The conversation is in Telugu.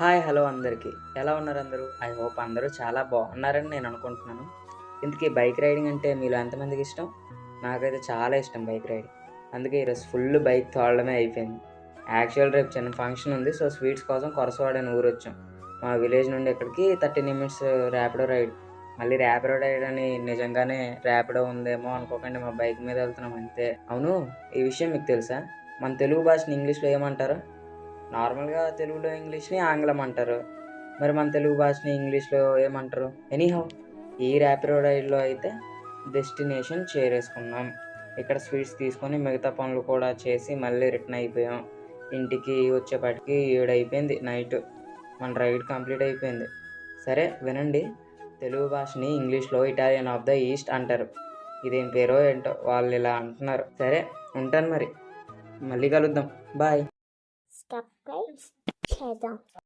హాయ్ హలో అందరికీ. ఎలా ఉన్నారు అందరూ? ఐ హోప్ అందరూ చాలా బాగున్నారని నేను అనుకుంటున్నాను. ఇంతకీ బైక్ రైడింగ్ అంటే మీలో ఎంతమందికి ఇష్టం? నాకైతే చాలా ఇష్టం బైక్ రైడింగ్. అందుకే ఈరోజు ఫుల్ బైక్ తోడమే అయిపోయింది. యాక్చువల్ రేపు చిన్న ఫంక్షన్ ఉంది సో స్వీట్స్ కోసం కొరసవాడ అని ఊరు వచ్చాం మా విలేజ్ నుండి ఇక్కడికి థర్టీ నిమిట్స్ ర్యాపిడో రైడ్. మళ్ళీ ర్యాపిడో రైడ్ అని నిజంగానే ర్యాపిడో ఉందేమో అనుకోకండి మా బైక్ మీద వెళ్తున్నాం అంతే. అవును ఈ విషయం మీకు తెలుసా? మన తెలుగు భాషని ఇంగ్లీష్లో ఏమంటారు? నార్మల్గా తెలుగులో ఇంగ్లీష్ని ఆంగ్లం అంటారు. మరి మన తెలుగు భాషని ఇంగ్లీష్లో ఏమంటారు? ఎనీహౌ ఈ ర్యాపిడో రైడ్లో అయితే డెస్టినేషన్ చేరేసుకున్నాం. ఇక్కడ స్వీట్స్ తీసుకొని మిగతా పనులు కూడా చేసి మళ్ళీ రిటర్న్ అయిపోయాం. ఇంటికి వచ్చేపాటికి ఏడు అయిపోయింది నైట్. మన రైడ్ కంప్లీట్ అయిపోయింది. సరే వినండి. తెలుగు భాషని ఇంగ్లీష్లో ఇటాలియన్ ఆఫ్ ద ఈస్ట్ అంటారు. ఇదేం పేరో ఏంటో వాళ్ళు ఇలా అంటున్నారు. సరే ఉంటాను మరి. మళ్ళీ కలుద్దాం. బాయ్. subscribe, share them.